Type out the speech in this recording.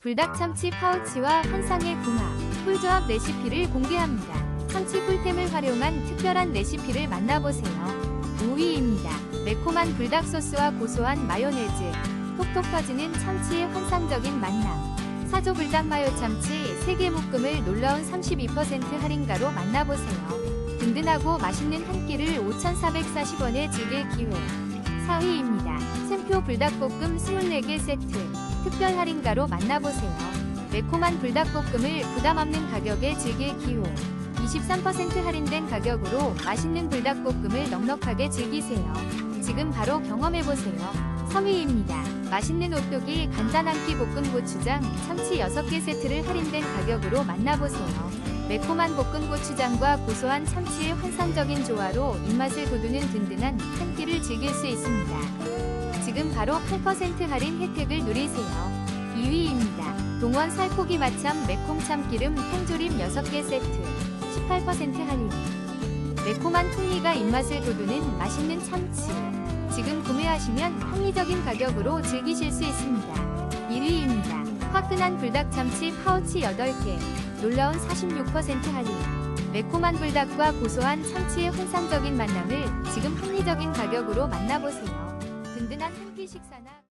불닭 참치 파우치와 환상의 궁합, 꿀조합 레시피를 공개합니다. 참치 꿀템을 활용한 특별한 레시피를 만나보세요. 5위입니다. 매콤한 불닭 소스와 고소한 마요네즈, 톡톡 터지는 참치의 환상적인 만남. 사조 불닭 마요 참치 3개 묶음을 놀라운 32% 할인가로 만나보세요. 든든하고 맛있는 한 끼를 5,440원에 즐길 기회. 4위입니다. 샘표 불닭볶음 24개 세트. 특별 할인가로 만나보세요. 매콤한 불닭볶음을 부담 없는 가격에 즐길 기회. 23% 할인된 가격으로 맛있는 불닭볶음을 넉넉하게 즐기세요. 지금 바로 경험해보세요. 3위입니다. 맛있는 오뚜기 간단 한끼 볶음 고추장 참치 6개 세트를 할인된 가격으로 만나보세요. 매콤한 볶은 고추장과 고소한 참치의 환상적인 조화로 입맛을 돋우는 든든한 한 끼를 즐길 수 있습니다. 지금 바로 8% 할인 혜택을 누리세요. 2위입니다. 동원 살코기 맛참 매콤 참기름 통조림 6개 세트 18% 할인 매콤한 풍미가 입맛을 돋우는 맛있는 참치 지금 구매하시면 합리적인 가격으로 즐기실 수 있습니다. 1위입니다. 화끈한 불닭 참치 파우치 8개 놀라운 46% 할인 매콤한 불닭과 고소한 참치의 환상적인 만남을 지금 합리적인 가격으로 만나보세요. 든든한 한 끼 식사나